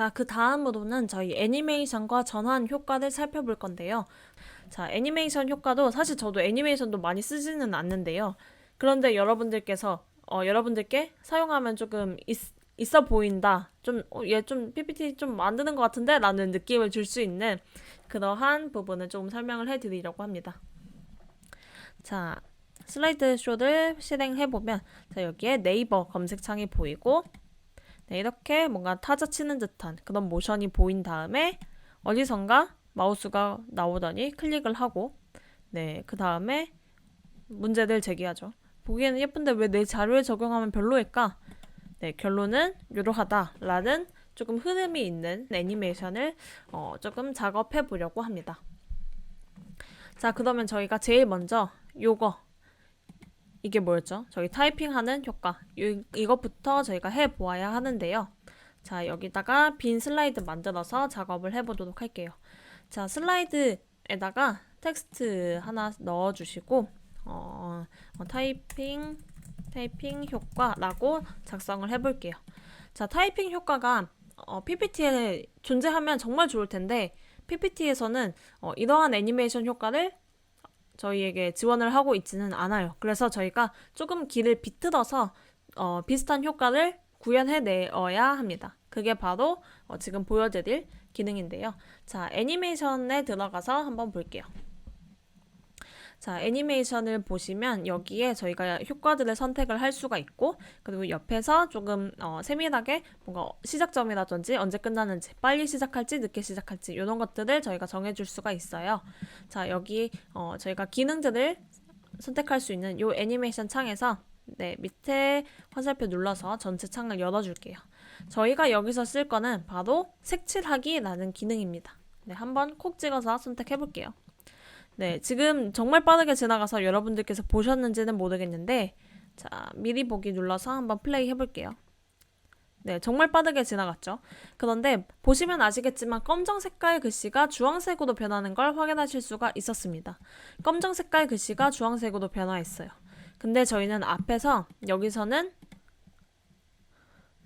자, 그 다음으로는 저희 애니메이션과 전환 효과를 살펴볼 건데요. 자, 애니메이션 효과도 사실 저도 애니메이션도 많이 쓰지는 않는데요. 그런데 여러분들께서 어, 여러분들께 사용하면 조금 있, 있어 보인다. 좀, 어, 얘좀 PPT 좀 만드는 것 같은데? 라는 느낌을 줄 수 있는 그러한 부분을 좀 설명을 해드리려고 합니다. 자, 슬라이드 쇼를 실행해보면, 자, 여기에 네이버 검색창이 보이고, 네, 이렇게 뭔가 타자 치는 듯한 그런 모션이 보인 다음에, 어디선가 마우스가 나오더니 클릭을 하고, 네, 그 다음에 문제를 제기하죠. 보기에는 예쁜데 왜 내 자료에 적용하면 별로일까? 네, 결론은 이러하다라는 조금 흐름이 있는 애니메이션을 어, 조금 작업해 보려고 합니다. 자, 그러면 저희가 제일 먼저 요거 이게 뭐였죠? 저희 타이핑하는 효과 이, 이것부터 저희가 해 보아야 하는데요. 자, 여기다가 빈 슬라이드 만들어서 작업을 해 보도록 할게요. 자, 슬라이드에다가 텍스트 하나 넣어 주시고 어, 어, 타이핑 타이핑 효과라고 작성을 해볼게요. 자, 타이핑 효과가 어, PPT에 존재하면 정말 좋을 텐데 PPT에서는 어, 이러한 애니메이션 효과를 저희에게 지원을 하고 있지는 않아요. 그래서 저희가 조금 길을 비틀어서 어, 비슷한 효과를 구현해 내어야 합니다. 그게 바로 어, 지금 보여드릴 기능인데요. 자, 애니메이션에 들어가서 한번 볼게요. 자, 애니메이션을 보시면 여기에 저희가 효과들을 선택을 할 수가 있고, 그리고 옆에서 조금 어, 세밀하게 뭔가 시작점이라든지 언제 끝나는지, 빨리 시작할지 늦게 시작할지 이런 것들을 저희가 정해줄 수가 있어요. 자, 여기 어, 저희가 기능들을 선택할 수 있는 이 애니메이션 창에서 네, 밑에 화살표 눌러서 전체 창을 열어줄게요. 저희가 여기서 쓸 거는 바로 색칠하기라는 기능입니다. 네, 한번 콕 찍어서 선택해 볼게요. 네, 지금 정말 빠르게 지나가서 여러분들께서 보셨는지는 모르겠는데, 자, 미리 보기 눌러서 한번 플레이 해볼게요. 네, 정말 빠르게 지나갔죠. 그런데 보시면 아시겠지만 검정 색깔 글씨가 주황색으로 변하는 걸 확인하실 수가 있었습니다. 검정 색깔 글씨가 주황색으로 변화했어요. 근데 저희는 앞에서 여기서는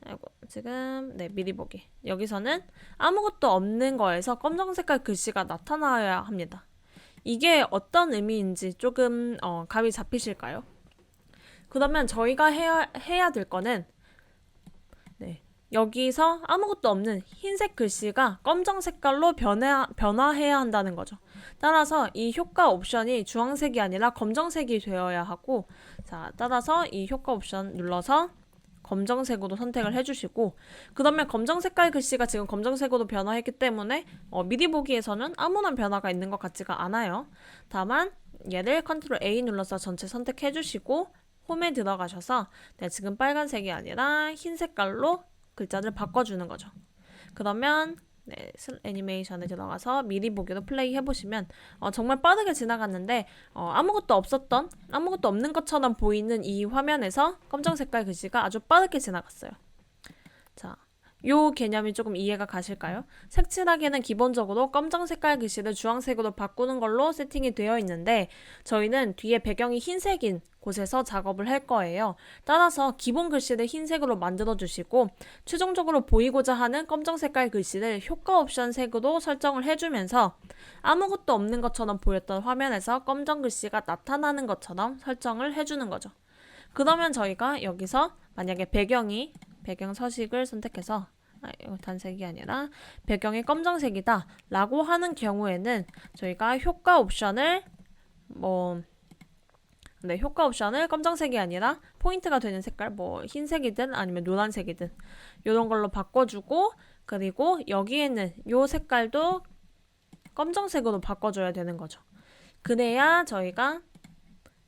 아이고, 지금 네, 미리 보기. 여기서는 아무것도 없는 거에서 검정 색깔 글씨가 나타나야 합니다. 이게 어떤 의미인지 조금 어, 감이 잡히실까요? 그러면 저희가 해야, 해야 될 거는 네, 여기서 아무것도 없는 흰색 글씨가 검정 색깔로 변화, 변화해야 한다는 거죠. 따라서 이 효과 옵션이 주황색이 아니라 검정색이 되어야 하고 자, 따라서 이 효과 옵션 눌러서 검정색으로 선택을 해주시고 그러면 검정 색깔 글씨가 지금 검정색으로 변화했기 때문에 어, 미리 보기에서는 아무런 변화가 있는 것 같지가 않아요. 다만 얘를 컨트롤 A 눌러서 전체 선택해 주시고 홈에 들어가셔서 네, 지금 빨간색이 아니라 흰 색깔로 글자를 바꿔주는 거죠. 그러면 네, 슬- 애니메이션에 들어가서 미리 보기로 플레이 해보시면 어, 정말 빠르게 지나갔는데 어, 아무것도 없었던 아무것도 없는 것처럼 보이는 이 화면에서 검정 색깔 글씨가 아주 빠르게 지나갔어요. 자, 요 개념이 조금 이해가 가실까요? 색칠하기는 기본적으로 검정 색깔 글씨를 주황색으로 바꾸는 걸로 세팅이 되어 있는데 저희는 뒤에 배경이 흰색인 곳에서 작업을 할 거예요. 따라서 기본 글씨를 흰색으로 만들어 주시고 최종적으로 보이고자 하는 검정 색깔 글씨를 효과 옵션 색으로 설정을 해주면서 아무것도 없는 것처럼 보였던 화면에서 검정 글씨가 나타나는 것처럼 설정을 해주는 거죠. 그러면 저희가 여기서 만약에 배경이 배경 서식을 선택해서 아, 이거 단색이 아니라 배경이 검정색이다 라고 하는 경우에는 저희가 효과 옵션을 뭐 네, 효과 옵션을 검정색이 아니라 포인트가 되는 색깔 뭐 흰색이든 아니면 노란색이든 이런 걸로 바꿔주고 그리고 여기에는 요 색깔도 검정색으로 바꿔줘야 되는 거죠. 그래야 저희가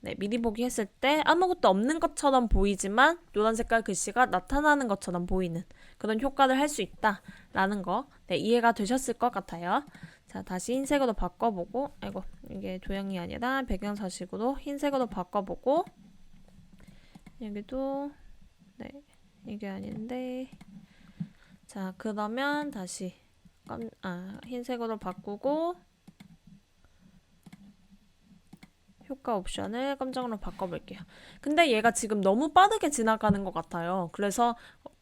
네, 미리 보기 했을 때 아무것도 없는 것처럼 보이지만 노란 색깔 글씨가 나타나는 것처럼 보이는 그런 효과를 할 수 있다라는 거 네, 이해가 되셨을 것 같아요. 자, 다시 흰색으로 바꿔보고 아이고 이게 도형이 아니라 배경 서식으로 흰색으로 바꿔보고 여기도 네 이게 아닌데 자 그러면 다시 깜, 아, 흰색으로 바꾸고 효과 옵션을 검정으로 바꿔볼게요. 근데 얘가 지금 너무 빠르게 지나가는 것 같아요. 그래서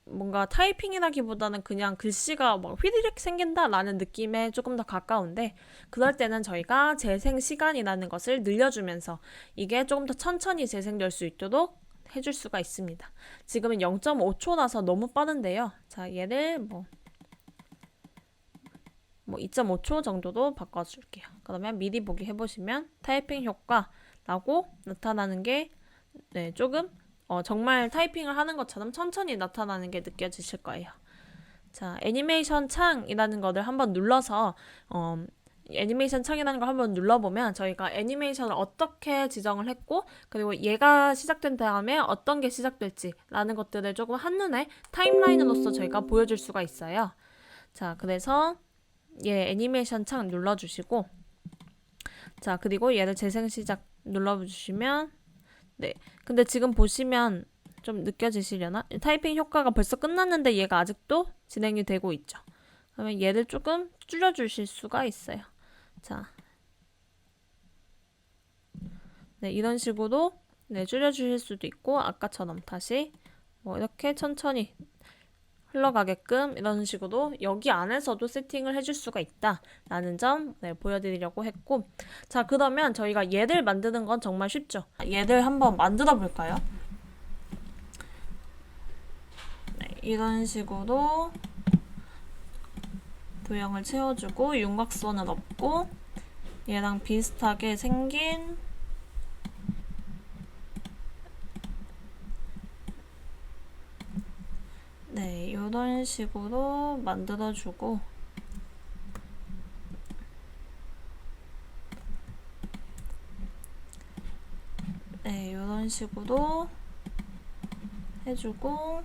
뭔가 타이핑이라기보다는 그냥 글씨가 막 휘리릭 생긴다라는 느낌에 조금 더 가까운데 그럴 때는 저희가 재생 시간이라는 것을 늘려주면서 이게 조금 더 천천히 재생될 수 있도록 해줄 수가 있습니다. 지금은 0.5초라서 너무 빠른데요. 자, 얘를 뭐, 뭐 2.5초 정도도 바꿔줄게요. 그러면 미리 보기 해보시면 타이핑 효과라고 나타나는 게 네, 조금 어, 정말 타이핑을 하는 것처럼 천천히 나타나는 게 느껴지실 거예요. 자, 애니메이션 창이라는 거를 한번 눌러서 어, 애니메이션 창이라는 걸 한번 눌러보면 저희가 애니메이션을 어떻게 지정을 했고 그리고 얘가 시작된 다음에 어떤 게 시작될지라는 것들을 조금 한눈에 타임라인으로서 저희가 보여줄 수가 있어요. 자, 그래서 얘 애니메이션 창 눌러주시고 자, 그리고 얘를 재생 시작 눌러주시면 네. 근데 지금 보시면 좀 느껴지시려나? 타이핑 효과가 벌써 끝났는데 얘가 아직도 진행이 되고 있죠. 그러면 얘를 조금 줄여주실 수가 있어요. 자. 네, 이런 식으로 네, 줄여주실 수도 있고, 아까처럼 다시 뭐 이렇게 천천히 흘러가게끔 이런 식으로 여기 안에서도 세팅을 해줄 수가 있다라는 점 네, 보여드리려고 했고. 자 그러면 저희가 얘를 만드는 건 정말 쉽죠? 얘를 한번 만들어 볼까요? 네, 이런 식으로 도형을 채워주고 윤곽선을 넣고 얘랑 비슷하게 생긴 네, 이런 식으로 만들어주고. 네, 이런 식으로 해주고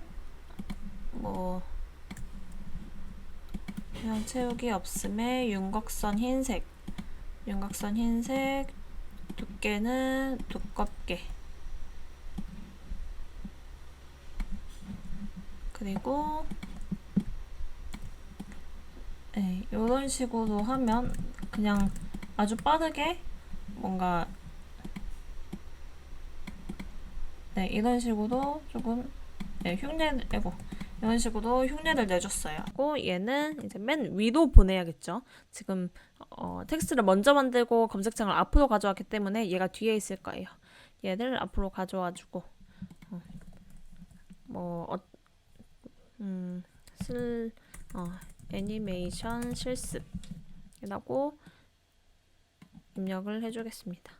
뭐 그냥 채우기 없음에 윤곽선 흰색. 윤곽선 흰색 두께는 두껍게 그리고 네, 이런 식으로 하면 그냥 아주 빠르게 뭔가 네, 이런 식으로 조금 네, 흉내 내고 이런 식으로 흉내를 내줬어요. 그리고 얘는 이제 맨 위로 보내야겠죠. 지금 어, 텍스트를 먼저 만들고 검색창을 앞으로 가져왔기 때문에 얘가 뒤에 있을 거예요. 얘를 앞으로 가져와주고 어, 뭐 어, 음, 슬, 어, 애니메이션 실습이라고 입력을 해주겠습니다.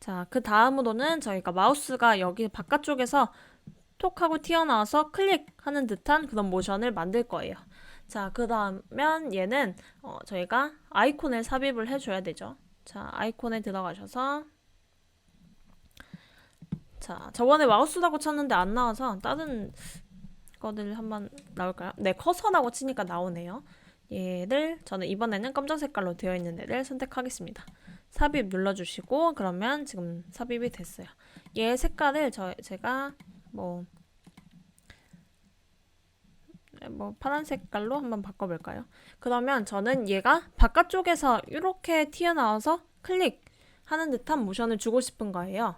자, 그 다음으로는 저희가 마우스가 여기 바깥쪽에서 톡 하고 튀어나와서 클릭하는 듯한 그런 모션을 만들 거예요. 자, 그 다음면 얘는 어, 저희가 아이콘을 삽입을 해줘야 되죠. 자, 아이콘에 들어가셔서 자, 저번에 마우스라고 쳤는데 안 나와서 다른 거들 한번 나올까요? 네, 커서라고 치니까 나오네요. 얘를 저는 이번에는 검정 색깔로 되어 있는 애를 선택하겠습니다. 삽입 눌러주시고 그러면 지금 삽입이 됐어요. 얘 색깔을 저 제가 뭐, 뭐 파란 색깔로 한번 바꿔볼까요? 그러면 저는 얘가 바깥쪽에서 이렇게 튀어나와서 클릭하는 듯한 모션을 주고 싶은 거예요.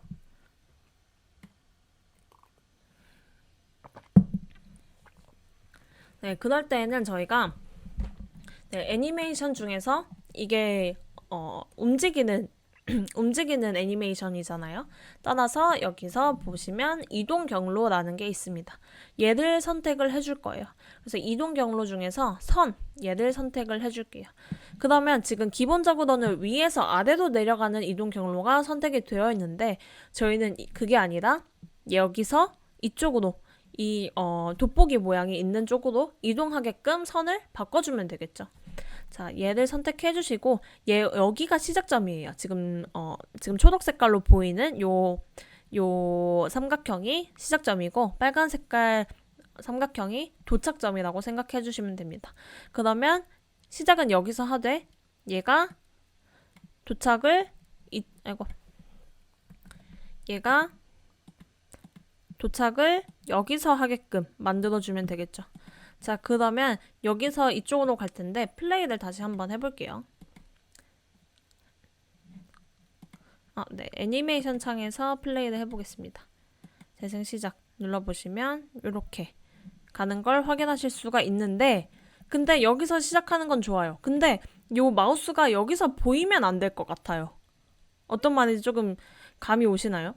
네, 그럴 때에는 저희가 네, 애니메이션 중에서 이게 어, 움직이는 움직이는 애니메이션이잖아요. 따라서 여기서 보시면 이동 경로라는 게 있습니다. 얘를 선택을 해줄 거예요. 그래서 이동 경로 중에서 선 얘를 선택을 해줄게요. 그러면 지금 기본적으로는 위에서 아래로 내려가는 이동 경로가 선택이 되어 있는데 저희는 그게 아니라 여기서 이쪽으로 이 어, 돋보기 모양이 있는 쪽으로 이동하게끔 선을 바꿔주면 되겠죠. 자, 얘를 선택해 주시고 얘 여기가 시작점이에요. 지금 어 지금 초록 색깔로 보이는 요 요 삼각형이 시작점이고 빨간 색깔 삼각형이 도착점이라고 생각해 주시면 됩니다. 그러면 시작은 여기서 하되 얘가 도착을 이 아이고 얘가 도착을 여기서 하게끔 만들어주면 되겠죠. 자, 그러면 여기서 이쪽으로 갈 텐데 플레이를 다시 한번 해볼게요. 아, 네. 애니메이션 창에서 플레이를 해보겠습니다. 재생 시작. 눌러보시면 이렇게 가는 걸 확인하실 수가 있는데 근데 여기서 시작하는 건 좋아요. 근데 요 마우스가 여기서 보이면 안 될 것 같아요. 어떤 말인지 조금 감이 오시나요?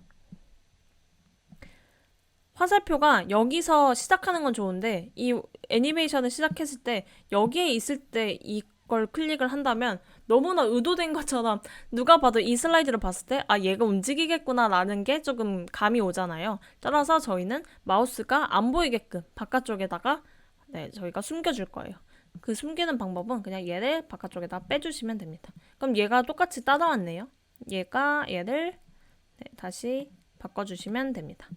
화살표가 여기서 시작하는 건 좋은데 이 애니메이션을 시작했을 때 여기에 있을 때 이걸 클릭을 한다면 너무나 의도된 것처럼 누가 봐도 이 슬라이드를 봤을 때 아 얘가 움직이겠구나 라는 게 조금 감이 오잖아요. 따라서 저희는 마우스가 안 보이게끔 바깥쪽에다가 네, 저희가 숨겨줄 거예요. 그 숨기는 방법은 그냥 얘를 바깥쪽에다 빼주시면 됩니다. 그럼 얘가 똑같이 따라왔네요. 얘가 얘를 네, 다시 바꿔주시면 됩니다.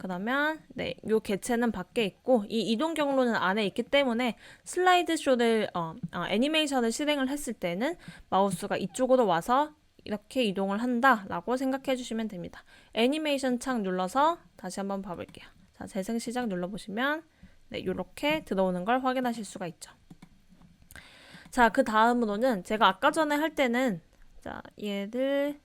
그러면 네, 요 개체는 밖에 있고 이 이동 경로는 안에 있기 때문에 슬라이드 쇼를 어, 어, 애니메이션을 실행을 했을 때는 마우스가 이쪽으로 와서 이렇게 이동을 한다라고 생각해 주시면 됩니다. 애니메이션 창 눌러서 다시 한번 봐볼게요. 자, 재생 시작 눌러보시면 네, 이렇게 들어오는 걸 확인하실 수가 있죠. 자, 그 다음으로는 제가 아까 전에 할 때는 자, 얘를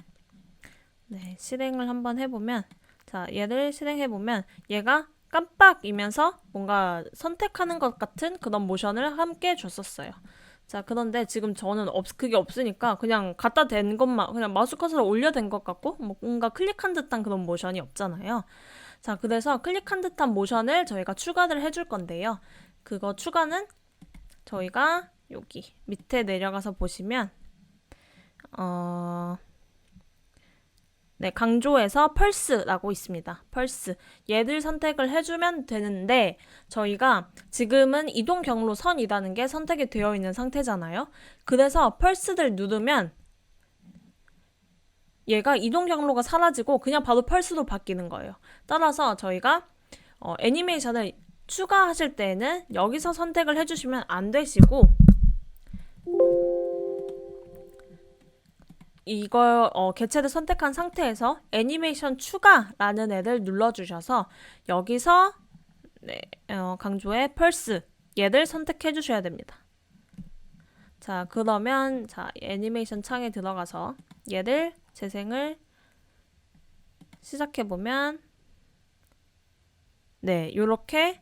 네, 실행을 한번 해보면 자, 얘를 실행해보면 얘가 깜빡이면서 뭔가 선택하는 것 같은 그런 모션을 함께 줬었어요. 자, 그런데 지금 저는 없, 그게 없으니까 그냥 갖다 댄 것만, 그냥 마우스 커서를 올려댄 것 같고, 뭐 뭔가 클릭한 듯한 그런 모션이 없잖아요. 자, 그래서 클릭한 듯한 모션을 저희가 추가를 해줄 건데요. 그거 추가는 저희가 여기 밑에 내려가서 보시면, 어, 네, 강조에서 펄스라고 있습니다. 펄스. 얘들 선택을 해주면 되는데, 저희가 지금은 이동 경로 선이라는 게 선택이 되어 있는 상태잖아요. 그래서 펄스를 누르면, 얘가 이동 경로가 사라지고 그냥 바로 펄스로 바뀌는 거예요. 따라서 저희가 어, 애니메이션을 추가하실 때에는 여기서 선택을 해주시면 안 되시고, 이걸 어, 개체를 선택한 상태에서 애니메이션 추가라는 애를 눌러주셔서 여기서 네, 어, 강조의 펄스 얘를 선택해 주셔야 됩니다. 자 그러면 자 애니메이션 창에 들어가서 얘를 재생을 시작해 보면 네 이렇게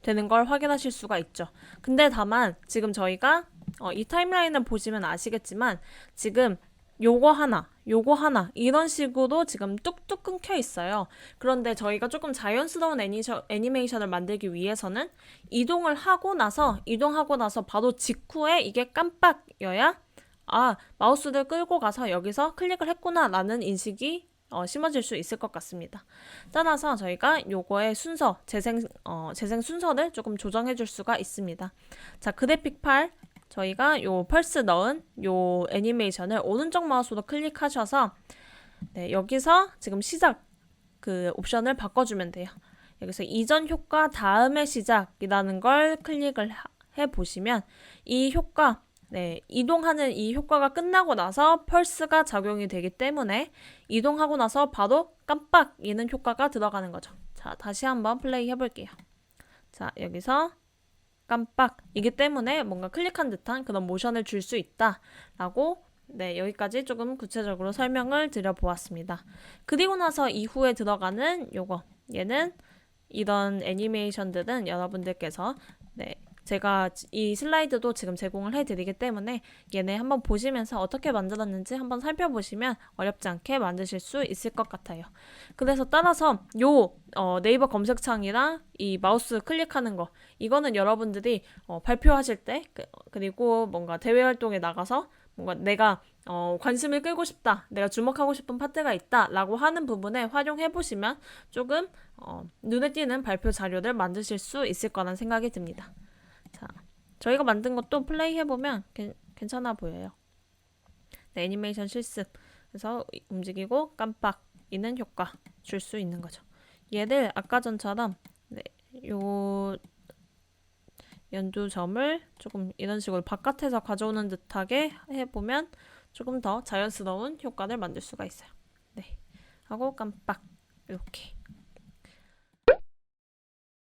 되는 걸 확인하실 수가 있죠. 근데 다만 지금 저희가 어, 이 타임라인을 보시면 아시겠지만 지금 요거 하나, 요거 하나 이런 식으로 지금 뚝뚝 끊겨 있어요. 그런데 저희가 조금 자연스러운 애니셔, 애니메이션을 만들기 위해서는 이동을 하고 나서 이동하고 나서 바로 직후에 이게 깜빡여야 아 마우스를 끌고 가서 여기서 클릭을 했구나라는 인식이 어, 심어질 수 있을 것 같습니다. 따라서 저희가 요거의 순서, 재생, 어, 재생 순서를 조금 조정해 줄 수가 있습니다. 자, 그래픽 팔 저희가 요 펄스 넣은 요 애니메이션을 오른쪽 마우스로 클릭하셔서 네, 여기서 지금 시작 그 옵션을 바꿔주면 돼요. 여기서 이전 효과 다음의 시작이라는 걸 클릭을 해 보시면 이 효과 네, 이동하는 이 효과가 끝나고 나서 펄스가 작용이 되기 때문에 이동하고 나서 바로 깜빡이는 효과가 들어가는 거죠. 자, 다시 한번 플레이 해볼게요. 자, 여기서 깜빡 이기 때문에 뭔가 클릭한 듯한 그런 모션을 줄 수 있다라고 네, 여기까지 조금 구체적으로 설명을 드려보았습니다. 그리고 나서 이후에 들어가는 요거 얘는 이런 애니메이션들은 여러분들께서 네, 제가 이 슬라이드도 지금 제공을 해드리기 때문에 얘네 한번 보시면서 어떻게 만들었는지 한번 살펴보시면 어렵지 않게 만드실 수 있을 것 같아요. 그래서 따라서 요 어, 네이버 검색창이랑 이 마우스 클릭하는 거 이거는 여러분들이 어, 발표하실 때 그, 그리고 뭔가 대외 활동에 나가서 뭔가 내가 어, 관심을 끌고 싶다, 내가 주목하고 싶은 파트가 있다라고 하는 부분에 활용해 보시면 조금 어, 눈에 띄는 발표 자료를 만드실 수 있을 거란 생각이 듭니다. 자, 저희가 만든 것도 플레이 해보면 괜찮아 보여요. 네, 애니메이션 실습. 그래서 움직이고 깜빡 이는 효과 줄 수 있는 거죠. 얘를 아까 전처럼 네, 요 연두점을 조금 이런 식으로 바깥에서 가져오는 듯하게 해보면 조금 더 자연스러운 효과를 만들 수가 있어요. 네, 하고 깜빡 이렇게